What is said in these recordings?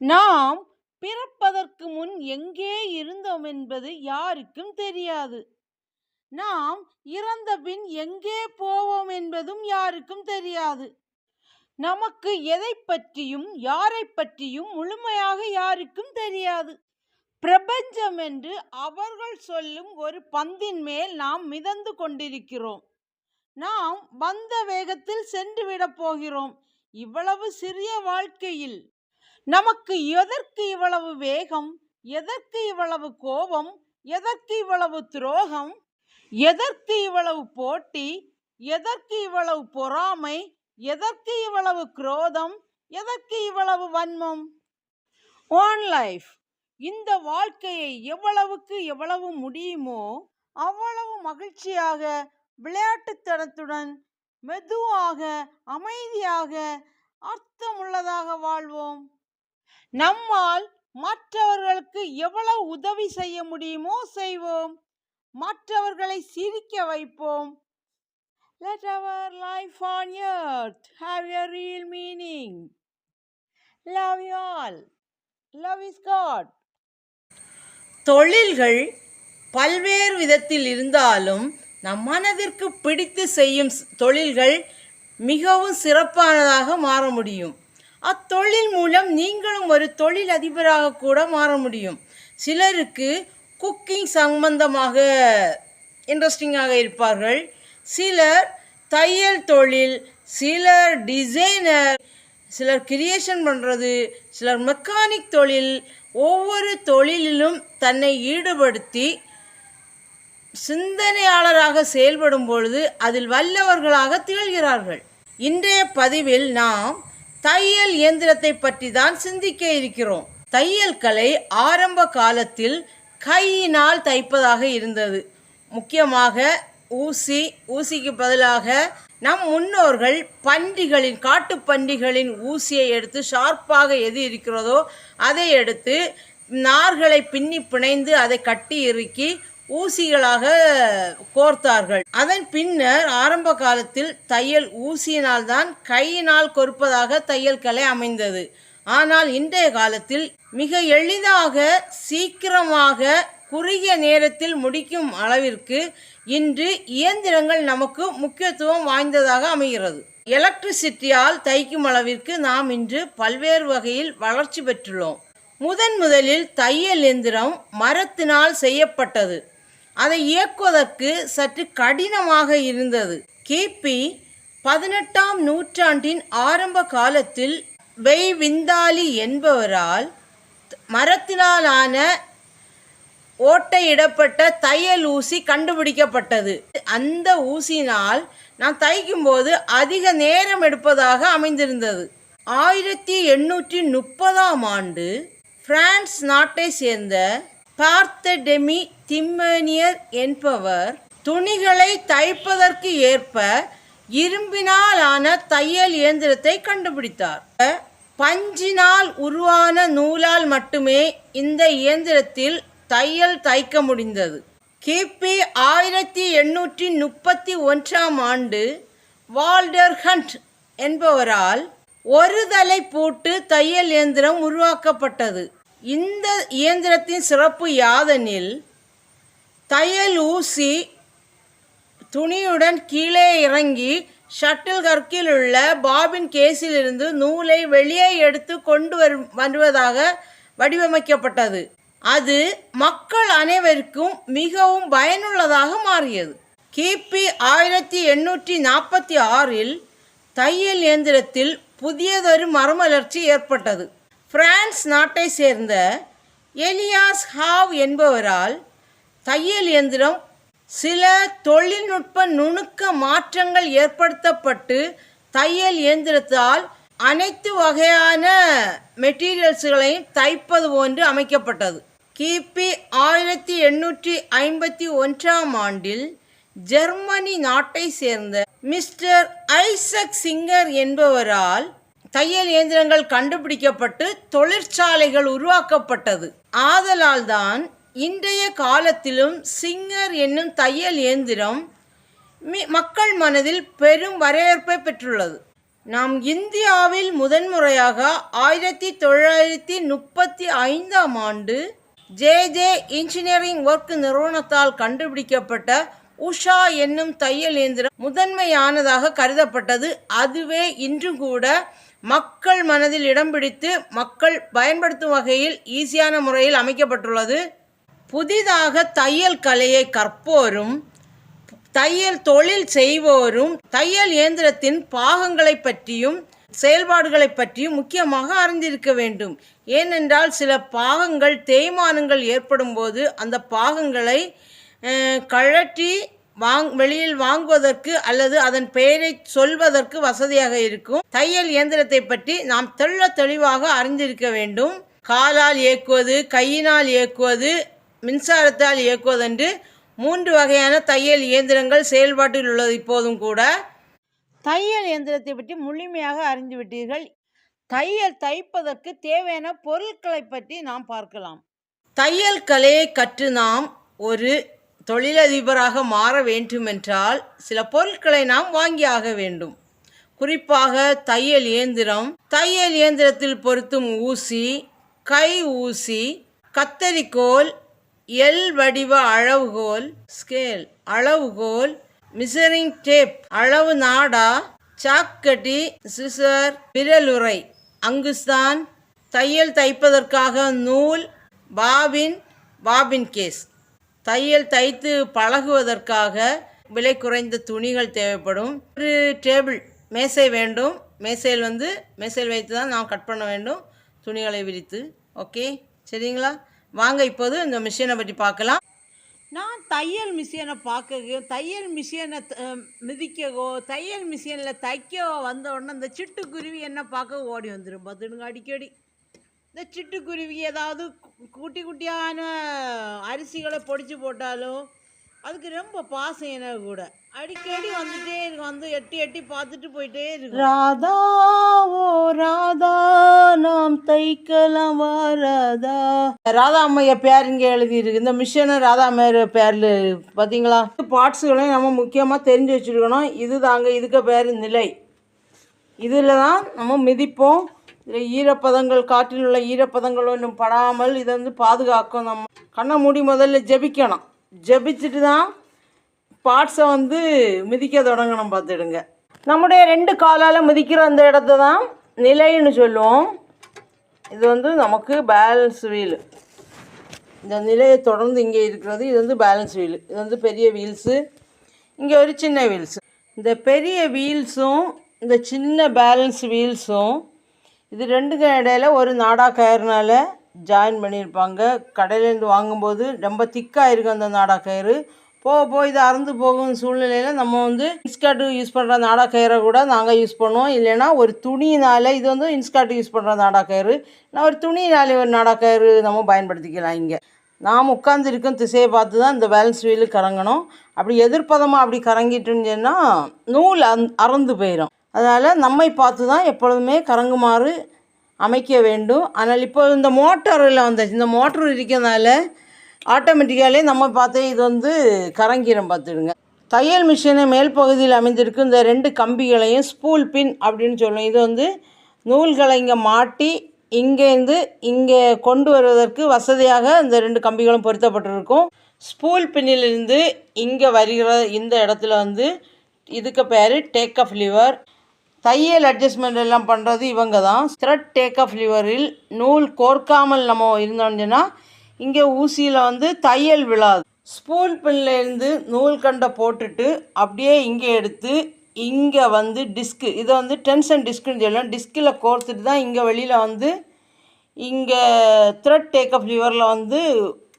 நாம் பிறப்பதற்கு முன் எங்கே இருந்தோம் என்பது யாருக்கும் தெரியாது. நாம் இறந்த பின் எங்கே போவோம் என்பதும் யாருக்கும் தெரியாது. நமக்கு எதை பற்றியும் யாரை பற்றியும் முழுமையாக யாருக்கும் தெரியாது. பிரபஞ்சம் என்று அவர்கள் சொல்லும் ஒரு பந்தின் மேல் நாம் மிதந்து கொண்டிருக்கிறோம். நாம் வந்த வேகத்தில் சென்று விடப் போகிறோம். இவ்வளவு சிறிய வாழ்க்கையில் நமக்கு எதற்கு இவ்வளவு வேகம்? எதற்கு இவ்வளவு கோபம்? எதற்கு இவ்வளவு துரோகம்? எதற்கு இவ்வளவு போட்டி? எதற்கு இவ்வளவு பொறாமை? எதற்கு இவ்வளவு குரோதம்? எதற்கு இவ்வளவு வன்மம்? ஓன் லைஃப் இந்த வாழ்க்கையை எவ்வளவுக்கு எவ்வளவு முடியுமோ அவ்வளவு மகிழ்ச்சியாக விளையாட்டுத்தனத்துடன் மெதுவாக அமைதியாக அர்த்தமுள்ளதாக வாழ்வோம். நம்மால் மற்றவர்களுக்கு எவ்வளவு உதவி செய்ய முடியுமோ செய்வோம் மற்றவர்களை சிரிக்க வைப்போம் Let our life on earth have a real meaning. Love you all. Love is God. தொழில்கள் பல்வேறு விதத்தில் இருந்தாலும் நம் மனதிற்கு பிடித்து செய்யும் ஸ்- தொழில்கள் மிகவும் சிறப்பானதாக மாற முடியும் அத்தொழில் மூலம் நீங்களும் ஒரு தொழில் அதிபராக கூட மாற முடியும். சிலருக்கு குக்கிங் சம்பந்தமாக இன்ட்ரெஸ்டிங்காக இருப்பார்கள். சிலர் தையல் தொழில் சிலர் டிசைனர் சிலர் கிரியேஷன் பண்ணுறது சிலர் மெக்கானிக் தொழில் ஒவ்வொரு தொழிலிலும் தன்னை ஈடுபடுத்தி சிந்தனையாளராக செயல்படும் பொழுது அதில் வல்லவர்களாக திகழ்கிறார்கள். இன்றைய பதிவில் நாம் தையல் இயந்திரத்தை பற்றி தான் சிந்திக்க இருக்கிறோம். தையல் கலை ஆரம்ப காலத்தில் கையினால் தைப்பதாக இருந்தது. முக்கியமாக ஊசி ஊசிக்கு பதிலாக நம் முன்னோர்கள் பன்றிகளின் காட்டு பன்றிகளின் ஊசியை எடுத்து ஷார்ப்பாக எது இருக்கிறதோ அதை எடுத்து நார்களை பின்னி பிணைந்து அதை கட்டி இறுக்கி ஊசிகளாக கோர்த்தார்கள். அதன் பின்னர் ஆரம்ப காலத்தில் தையல் ஊசியினால் தான் கையினால் கொறுப்பதாக தையல் கலை அமைந்தது. ஆனால் இன்றைய காலத்தில் மிக எளிதாக சீக்கிரமாக குறுகிய நேரத்தில் முடிக்கும் அளவிற்கு இன்று இயந்திரங்கள் நமக்கு முக்கியத்துவம் வாய்ந்ததாக அமைகிறது. எலக்ட்ரிசிட்டியால் தைக்கும் அளவிற்கு நாம் இன்று பல்வேறு வகையில் வளர்ச்சி பெற்றுள்ளோம். முதன் முதலில் தையல் எந்திரம் மரத்தினால் செய்யப்பட்டது. அதை இயக்குவதற்கு சற்று கடினமாக இருந்தது. கிபி பதினெட்டாம் நூற்றாண்டின் ஆரம்ப காலத்தில் வெய் விந்தாலி என்பவரால் மரத்தினாலான ஓட்டையிடப்பட்ட தையல் ஊசி கண்டுபிடிக்கப்பட்டது. அந்த ஊசியினால் நான் தைக்கும்போது அதிக நேரம் எடுப்பதாக அமைந்திருந்தது. ஆயிரத்தி எண்ணூற்றி முப்பதாம் ஆண்டு பிரான்ஸ் நாட்டை சேர்ந்த பார்த்தடெமி திம்மனியர் என்பவர் துணிகளை தைப்பதற்கு ஏற்ப இரும்பினாலான தையல் இயந்திரத்தை கண்டுபிடித்தார். பஞ்சினால் உருவான நூலால் மட்டுமே இந்த இயந்திரத்தில் தையல் தைக்க முடிந்தது. கிபி ஆயிரத்தி எண்ணூற்றி முப்பத்தி ஒன்றாம் ஆண்டு வால்டர் ஹண்ட் என்பவரால் ஒரு தலை பூட்டு தையல் இயந்திரம் உருவாக்கப்பட்டது. இந்த இயந்திரத்தின் சிறப்பு யாதெனில் தையல் ஊசி துணியுடன் கீழே இறங்கி ஷட்டில் கற்கில் உள்ள பாபின் கேஸிலிருந்து நூலை வெளியே எடுத்து கொண்டு வரும் வருவதாக வடிவமைக்கப்பட்டது. அது மக்கள் அனைவருக்கும் மிகவும் பயனுள்ளதாக மாறியது. கிபி ஆயிரத்தி எண்ணூற்றி நாற்பத்தி ஆறில் தையல் இயந்திரத்தில் புதியதொரு மறுமலர்ச்சி ஏற்பட்டது. பிரான்ஸ் நாட்டை சேர்ந்த எலியாஸ் ஹாவ் என்பவரால் தையல் இயந்திரம் சில தொழில்நுட்ப நுணுக்க மாற்றங்கள் ஏற்படுத்தப்பட்டு தையல் இயந்திரத்தால் அனைத்து வகையான மெட்டீரியல்ஸ்களையும் தைப்பது போன்று அமைக்கப்பட்டது. கிபி ஆயிரத்தி எண்ணூற்றி ஐம்பத்தி ஒன்றாம் ஆண்டில் ஜெர்மனி நாட்டை சேர்ந்த மிஸ்டர் ஐசக் சிங்கர் என்பவரால் தையல் இயந்திரங்கள் கண்டுபிடிக்கப்பட்டு தொழிற்சாலைகள் உருவாக்கப்பட்டது. ஆதலால் தான் இன்றைய காலத்திலும் சிங்கர் என்னும் தையல் இயந்திரம் மி- மக்கள் மனதில் பெரும் வரவேற்பை பெற்றுள்ளது. நாம் இந்தியாவில் முதன்முறையாக ஆயிரத்தி தொள்ளாயிரத்தி முப்பத்தி ஐந்தாம் ஆண்டு ஜே ஜே இன்ஜினியரிங் ஒர்க் நிறுவனத்தால் கண்டுபிடிக்கப்பட்ட உஷா என்னும் தையல் இயந்திரம் முதன்மையானதாக கருதப்பட்டது. அதுவே இன்றும் கூட மக்கள் மனதில் இடம் பிடித்து மக்கள் பயன்படுத்தும் வகையில் ஈஸியான முறையில் அமைக்கப்பட்டுள்ளது. புதிதாக தையல் கலையை கற்போரும் தையல் தொழில் செய்வோரும் தையல் இயந்திரத்தின் பாகங்களை பற்றியும் செயல்பாடுகளை பற்றியும் முக்கியமாக அறிந்திருக்க வேண்டும். ஏனென்றால் சில பாகங்கள் தேய்மானங்கள் ஏற்படும் போது அந்த பாகங்களை கழற்றி வாங் வெளியில் வாங்குவதற்கு அல்லது அதன் பெயரை சொல்வதற்கு வசதியாக இருக்கும். தையல் இயந்திரத்தை பற்றி நாம் தெள்ள தெளிவாக அறிந்திருக்க வேண்டும். காலால் இயக்குவது கையினால் இயக்குவது மின்சாரத்தால் இயக்குவதென்று மூன்று வகையான தையல் இயந்திரங்கள் செயல்பாட்டில் உள்ளது இப்போதும் கூட. தையல் இயந்திரத்தை பற்றி முழுமையாக அறிந்துவிட்டீர்கள் தையல் தைப்பதற்கு தேவையான பொருட்களை பற்றி நாம் பார்க்கலாம். தையல் கலையை கற்று நாம் ஒரு தொழிலதிபராக மாற வேண்டுமென்றால் சில பொருட்களை நாம் வாங்கியாக வேண்டும். குறிப்பாக தையல் இயந்திரம் தையல் இயந்திரத்தில் பொருத்தும் ஊசி கை ஊசி கத்தரிக்கோல் எல் வடிவ அளவுகோல் ஸ்கேல் அளவுகோல் மிசரிங் டேப் அளவு நாடா சாக்கட்டி சிசர் விரலுரை அங்குஸ்தான் தையல் தைப்பதற்காக நூல் பாபின் பாபின் கேஸ் தையல் தைத்து பழகுவதற்காக விலை குறைந்த துணிகள் தேவைப்படும். ஒரு டேபிள் மேசை வேண்டும். மேசையில் வந்து மேசையில் வைத்து தான் நாம் கட் பண்ண வேண்டும் துணிகளை விரித்து. ஓகே? சரிங்களா? வாங்க இப்போது இந்த மிஷினை பற்றி பார்க்கலாம். நான் தையல் மிஷினை பார்க்க தையல் மிஷினை மிதிக்கவோ தையல் மிஷினில் தைக்கவோ வந்த உடனே அந்த சிட்டுக்குருவி என்ன பார்க்க ஓடி வந்துடும் பார்த்துடுங்க அடிக்கடி. இந்த சிட்டுக்குருவி ஏதாவது குட்டி குட்டியான அரிசிகளை பொடிச்சு போட்டாலும் அதுக்கு ரொம்ப பாசம் என்ன கூட. அடிக்கடி வந்துட்டே இருக்கும். வந்து எட்டி எட்டி பார்த்துட்டு போயிட்டே இருக்கும். ராதா ஓ ராதா நாம் தைக்கலாம் வாராதா. ராதா ராதா அம்மைய பேர் இங்கே எழுதியிருக்கு. இந்த மிஷனை ராதா அம்மையார் பேரில் பார்த்தீங்களா? பார்ட்ஸுகளையும் நம்ம முக்கியமாக தெரிஞ்சு வச்சுருக்கணும். இது தாங்க இதுக்கு பேர் நிலை. இதில் தான் நம்ம மிதிப்போம். இதில் ஈரப்பதங்கள் காற்றில் உள்ள ஈரப்பதங்கள் ஒன்றும் படாமல் இதை வந்து பாதுகாக்கும் நம்ம. கண்ணை மூடி முதல்ல ஜெபிக்கணும். ஜெபிச்சுட்டு தான் பார்ட்ஸை வந்து மிதிக்க தொடங்கணும் பார்த்துடுங்க. நம்முடைய ரெண்டு காலால் மிதிக்கிற அந்த இடத்த தான் நிலைன்னு சொல்லுவோம். இது வந்து நமக்கு பேலன்ஸ் வீல். இந்த நிலையை தொடர்ந்து இங்கே இருக்கிறது இது வந்து பேலன்ஸ் வீல். இது வந்து பெரிய வீல்ஸு. இங்கே ஒரு சின்ன வீல்ஸு. இந்த பெரிய வீல்ஸும் இந்த சின்ன பேலன்ஸ் வீல்ஸும் இது ரெண்டுக்கும் இடையில ஒரு நாடா கயிறுனால ஜாயின் பண்ணியிருப்பாங்க. கடையிலேருந்து வாங்கும்போது ரொம்ப திக்காக இருக்கும் அந்த நாடா கயிறு. போக போக இது அறுந்து போகும் சூழ்நிலையில் நம்ம வந்து இன்ஸ்கார்ட் யூஸ் பண்ணுற நாடா கயிறை கூட நாங்கள் யூஸ் பண்ணுவோம். இல்லைன்னா ஒரு துணியினால் இது வந்து இன்ஸ்கர்ட் யூஸ் பண்ணுற நாடா கயிறு. நான் ஒரு துணியினாலே ஒரு நாடா கயிறு நம்ம பயன்படுத்திக்கலாம் இங்கே. நாம் உட்காந்துருக்கும் திசையை பார்த்து தான் இந்த பேலன்ஸ் வீலு கறங்கணும் அப்படி எதிர்ப்பதமாக அப்படி கறங்கிட்டுன்னு சொன்னால் நூல் அந் அறந்து போயிடும் அதனால் நம்மை பார்த்து தான் எப்பொழுதுமே கறங்குமாறு அமைக்க வேண்டும். ஆனால் இப்போ இந்த மோட்டரில் வந்துச்சு. இந்த மோட்டர் இருக்கிறதுனால ஆட்டோமேட்டிக்காலே நம்ம பார்த்தே இது வந்து கறங்கிரும் பார்த்துடுங்க. தையல் மிஷினை மேல் பகுதியில் அமைந்திருக்கும் இந்த ரெண்டு கம்பிகளையும் ஸ்பூல் பின் அப்படின்னு சொல்லுவோம். இது வந்து நூல்களை இங்கே மாட்டி இங்கேருந்து இங்கே கொண்டு வருவதற்கு வசதியாக இந்த ரெண்டு கம்பிகளும் பொருத்தப்பட்டிருக்கும். ஸ்பூல் பின்னிலிருந்து இங்கே வருகிற இந்த இடத்துல வந்து இதுக்கு பேர் டேக் ஆஃப் லிவர் தையல் அட்ஜஸ்ட்மெண்ட் எல்லாம் பண்ணுறது இவங்க தான் த்ரெட் டேக் ஆஃப் லிவரில் நூல் கோர்க்காமல் நம்ம இருந்தோம்னா இங்கே ஊசியில் வந்து தையல் விழாது. ஸ்பூன் பின்லேருந்து நூல் கண்டை போட்டுட்டு அப்படியே இங்கே எடுத்து இங்கே வந்து டிஸ்க்கு இதை வந்து டென்ஷன் டிஸ்க்குன்னு சொல்லலாம் டிஸ்கில் கோர்த்துட்டு தான் இங்கே வெளியில் வந்து இங்கே த்ரெட் டேக் ஆஃப் லிவரில் வந்து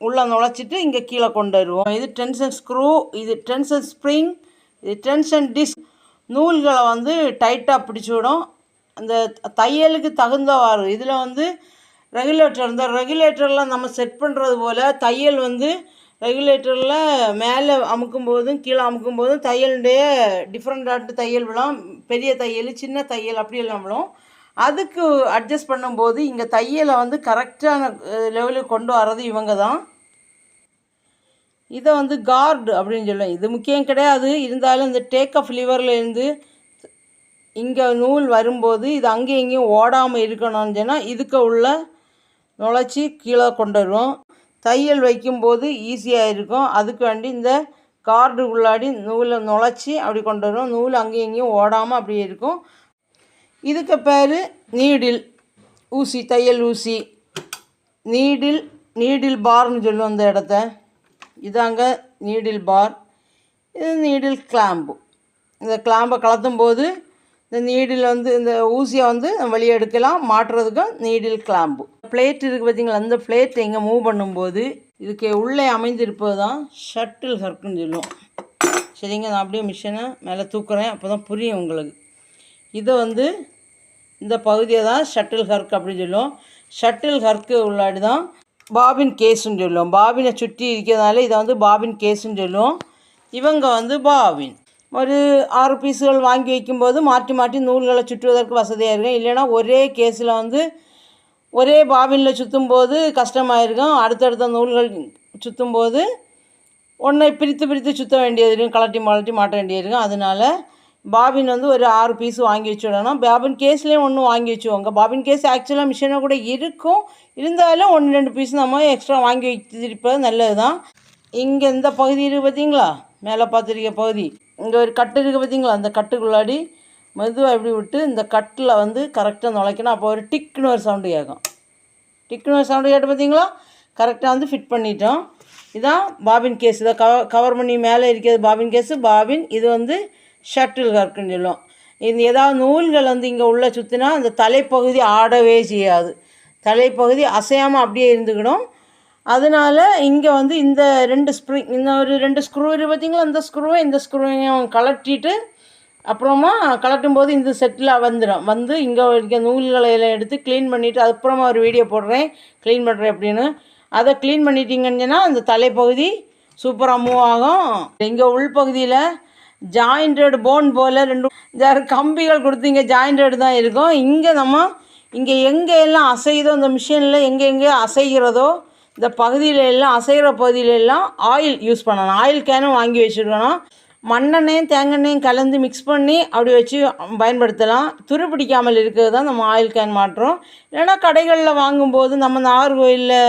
உள்ளே நுழைச்சிட்டு இங்கே கீழே கொண்டு வருவோம். இது டென்ஷன் ஸ்க்ரூ இது டென்ஷன் ஸ்ப்ரிங் இது டென்ஷன் டிஸ்க் நூல்களை வந்து டைட்டாக பிடிச்சி விடும். அந்த தையலுக்கு தகுந்தவாறு இதில் வந்து ரெகுலேட்டர் இந்த ரெகுலேட்டர்லாம் நம்ம செட் பண்ணுறது போல் தையல் வந்து ரெகுலேட்டரில் மேலே அமுக்கும் போதும் கீழே அமுக்கும் போதும் தையலுடைய டிஃப்ரெண்டாட்டு தையல் விழும். பெரிய தையல் சின்ன தையல் அப்படியெல்லாம் விழும். அதுக்கு அட்ஜஸ்ட் பண்ணும்போது இங்கே தையலை வந்து கரெக்டான லெவலுக்கு கொண்டு வர்றது இவங்க தான் இதை வந்து கார்டு அப்படின்னு சொல்லுவேன் இது முக்கியம் கிடையாது. இருந்தாலும் இந்த டேக் ஆஃப் லிவர்லேருந்து இங்கே நூல் வரும்போது இது அங்கேயும் இங்கேயும் ஓடாமல் இருக்கணும்னு சொன்னால் இதுக்கு உள்ள நுழைச்சி கீழே கொண்டு வருவோம். தையல் வைக்கும்போது ஈஸியாக இருக்கும். அதுக்கு வேண்டி இந்த கார்டு உள்ளாடி நூலை நுழைச்சி அப்படி கொண்டு வருவோம். நூல் அங்கேயும் இங்கேயும் ஓடாமல் அப்படியே இருக்கும். இதுக்கு பேர் நீடில் ஊசி தையல் ஊசி. நீடில் நீடில் பார்னு சொல்லுவோம் அந்த இடத்த. இதாங்க நீடில் பார் இது நீடில் கிளாம்பு இந்த கிளாம்பை கலத்தும் போது இந்த நீடில் வந்து இந்த ஊசியை வந்து வெளியே எடுக்கலாம். மாட்டுறதுக்கும் நீடில் கிளாம்பு பிளேட் இருக்குது பார்த்தீங்களா? அந்த பிளேட் இங்கே மூவ் பண்ணும்போது இதுக்கு உள்ளே அமைந்திருப்பது தான் ஷட்டில் ஹர்க்குன்னு சொல்லுவோம். சரிங்க நான் அப்படியே மிஷினை மேலே தூக்குறேன். அப்போ தான் புரியும் உங்களுக்கு. இதை வந்து இந்த பகுதியை தான் ஷட்டில் ஹர்க் அப்படின்னு சொல்லுவோம். ஷட்டில் ஹர்க்கு உள்ளாடி தான் பாபின் கேஸுன்னு சொல்லுவோம். பாபினை சுற்றி இருக்கிறதுனால இதை வந்து பாபின் கேஸுன்னு சொல்லுவோம். இவங்க வந்து பாபின். ஒரு ஆறு பீஸுகள் வாங்கி வைக்கும்போது மாற்றி மாற்றி நூல்களை சுற்றுவதற்கு வசதியாக இருக்கும். இல்லைன்னா ஒரே கேஸில் வந்து ஒரே பாபினில் சுற்றும் போது கஷ்டமாக இருக்கும் அடுத்தடுத்த நூல்கள் சுற்றும் போது ஒன்றை பிரித்து பிரித்து சுற்ற வேண்டியது இருக்கும். கலட்டி மலட்டி மாட்ட வேண்டியது இருக்கும். அதனால பாபின் வந்து ஒரு ஆறு பீஸ் வாங்கி வச்சுடணும். பாபின் கேஸ்லேயும் ஒன்று வாங்கி வச்சுவோங்க பாபின் கேஸ் ஆக்சுவலாக மிஷினை கூட இருக்கும். இருந்தாலும் ஒன்று ரெண்டு பீஸ் நம்ம எக்ஸ்ட்ரா வாங்கி வைத்திருப்பது நல்லது தான் இங்கே இந்த பகுதி இருக்குது பார்த்தீங்களா மேலே பார்த்துருக்க பகுதி. இங்கே ஒரு கட்டு இருக்குது பார்த்தீங்களா அந்த கட்டுக்குள்ளாடி மெதுவாக இப்படி விட்டு இந்த கட்டில் வந்து கரெக்டாக நுழைக்கணும். அப்போ ஒரு டிக்குன்னு ஒரு சவுண்டு கேட்கும் டிக்குன்னு ஒரு சவுண்டு கேட்டு பார்த்தீங்களா கரெக்டாக வந்து ஃபிட் பண்ணிட்டோம். இதான் பாபின் கேஸ் இதை கவர் கவர் பண்ணி மேலே இருக்கிறது பாபின் கேஸு பாபின் இது வந்து ஷட்டில் கர்க்குன்னு சொல்லுவோம். இது ஏதாவது நூல்கள் வந்து இங்கே உள்ளே சுற்றினா அந்த தலைப்பகுதி ஆடவே செய்யாது. தலைப்பகுதி அசையாமல் அப்படியே இருந்துக்கிடும் அதனால இங்கே வந்து இந்த ரெண்டு ஸ்ப்ரிங் இந்த ஒரு ரெண்டு ஸ்க்ரூ இருக்குது பார்த்தீங்களா இந்த ஸ்க்ரூவை இந்த ஸ்க்ரூவையும் கலட்டிட்டு அப்புறமா கலட்டும் போது இந்த செட்டில் வந்துடும் வந்து இங்கே இருக்க நூல்களை எல்லாம் எடுத்து க்ளீன் பண்ணிவிட்டு அதுக்கப்புறமா ஒரு வீடியோ போடுறேன். க்ளீன் பண்ணுறேன் அப்படின்னு. அதை க்ளீன் பண்ணிட்டீங்கன்னா அந்த தலைப்பகுதி சூப்பராக மூவ் ஆகும். இங்கே உள்பகுதியில் ஜாயிண்டட் போன் போல் ரெண்டு கம்பிகள் கொடுத்து இங்கே ஜாயிண்டட் தான் இருக்கும். இங்கே நம்ம இங்கே எங்கே எல்லாம் அசையுதோ இந்த மிஷினில் எங்கே எங்கே அசைகிறதோ இந்த பகுதியில எல்லாம் அசைகிற பகுதியில எல்லாம் ஆயில் யூஸ் பண்ணணும். ஆயில் கேனும் வாங்கி வச்சுருக்கணும். மண்ணெண்ணையும் தேங்காய்ண்ணையும் கலந்து மிக்ஸ் பண்ணி அப்படி வச்சு பயன்படுத்தலாம். துரு பிடிக்காமல் இருக்கிறது தான் நம்ம ஆயில் கேன் மாட்டுறோம் இல்லைன்னா கடைகளில் வாங்கும்போது நம்ம நாகர்கோயிலில்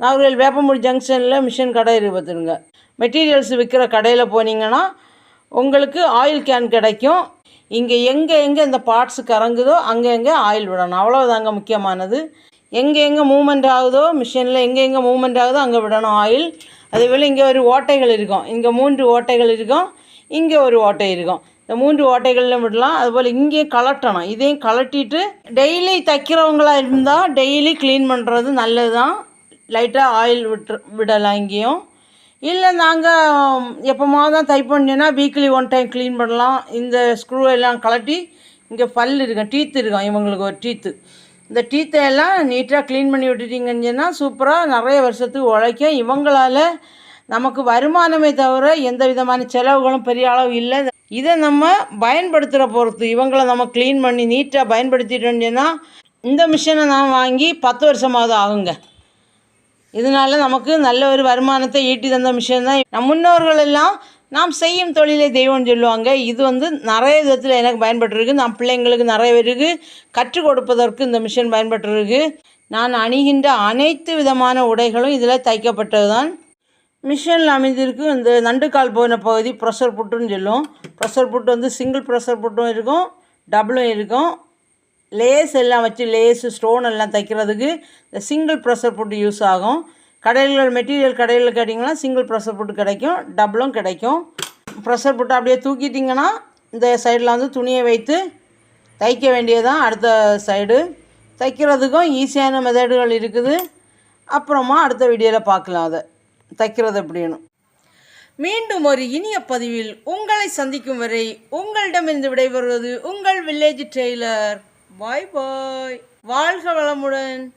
நாகர்கோயில் வேப்பமுடி ஜங்ஷனில் மிஷின் கடை இருக்கு பார்த்துருங்க மெட்டீரியல்ஸ் விற்கிற கடையில் போனீங்கன்னா உங்களுக்கு ஆயில் கேன் கிடைக்கும். இங்கே எங்கே எங்கே இந்த பார்ட்ஸ் கறங்குதோ அங்கே எங்கே ஆயில் விடணும். அவ்வளோதாங்க முக்கியமானது. எங்கே எங்கே மூமெண்ட் ஆகுதோ மிஷினில் எங்கே எங்கே மூமெண்ட் ஆகுதோ அங்கே விடணும் ஆயில் அதேபோல் இங்கே ஒரு ஓட்டைகள் இருக்கும். இங்கே மூன்று ஓட்டைகள் இருக்கும். இங்கே ஒரு ஓட்டை இருக்கும். இந்த மூன்று ஓட்டைகளில் விடலாம். அதுபோல் இங்கேயும் கலட்டணும். இதையும் கலட்டிட்டு டெய்லி தைக்கிறவங்களா இருந்தால் டெய்லி க்ளீன் பண்ணுறது நல்லது தான் லைட்டாக ஆயில் விட்டு விடலாம் இங்கேயும். இல்லை நாங்கள் எப்போமா தான் தைப்போம்னா வீக்லி ஒன் டைம் க்ளீன் பண்ணலாம். இந்த ஸ்க்ரூ எல்லாம் கலட்டி இங்கே பல் இருக்கும் டீத்து இருக்கும் இவங்களுக்கு ஒரு டீத்து இந்த டீத்தை எல்லாம் நீட்டாக க்ளீன் பண்ணி விட்டுட்டிங்கன்னு சொன்னால் சூப்பராக நிறைய வருஷத்துக்கு உழைக்கும் இவங்களால் நமக்கு வருமானமே தவிர எந்த விதமான செலவுகளும் பெரிய அளவு இல்லை. இதை நம்ம பயன்படுத்துகிற பொறுத்து இவங்களை நம்ம க்ளீன் பண்ணி நீட்டாக பயன்படுத்திட்டோம்னு சொன்னால் இந்த மிஷினை நான் வாங்கி பத்து வருஷமாவது ஆகுங்க. இதனால நமக்கு நல்ல ஒரு வருமானத்தை ஈட்டி தந்த மிஷின் தான். நம் முன்னோர்கள் எல்லாம் நாம் செய்யும் தொழிலை தெய்வம்னு சொல்லுவாங்க. இது வந்து நிறைய விதத்தில் எனக்கு பயன்பட்டுருக்கு. நான் பிள்ளைங்களுக்கு நிறைய பேருக்கு கற்றுக் கொடுப்பதற்கு இந்த மிஷின் பயன்பட்டுருக்கு. நான் அணிகின்ற அனைத்து விதமான உடைகளும் இதில் தைக்கப்பட்டது தான் மிஷினில் அமைந்திருக்கும் இந்த நண்டுக்கால் போன பகுதி ப்ரெஷர் புட்டுன்னு சொல்லுவோம். ப்ரெஷர் புட்டு வந்து சிங்கிள் ப்ரெஷர் புட்டும் இருக்கும். டபுளும் இருக்கும். லேஸ் எல்லாம் வச்சு லேஸு ஸ்டோன் எல்லாம் தைக்கிறதுக்கு இந்த சிங்கிள் ப்ரெஷர் புட்டு யூஸ் ஆகும். கடையில் மெட்டீரியல் கடையில் கேட்டிங்கன்னா சிங்கிள் ப்ரெஷர் போட்டு கிடைக்கும் டபுளும் கிடைக்கும். ப்ரெஷர் போட்டு அப்படியே தூக்கிட்டிங்கன்னா இந்த சைடில் வந்து துணியை வைத்து தைக்க வேண்டியதான் அடுத்த சைடு தைக்கிறதுக்கும் ஈஸியான மெத்தடுகள் இருக்குது. அப்புறமா அடுத்த வீடியோவில் பார்க்கலாம் அதை. தைக்கிறது எப்படின்னு. மீண்டும் ஒரு இனிய பதிவில் உங்களை சந்திக்கும் வரை உங்களிடமிருந்து விடைபெறுவது உங்கள் வில்லேஜ் டெய்லர் பாய் பாய். வாழ்க வளமுடன்.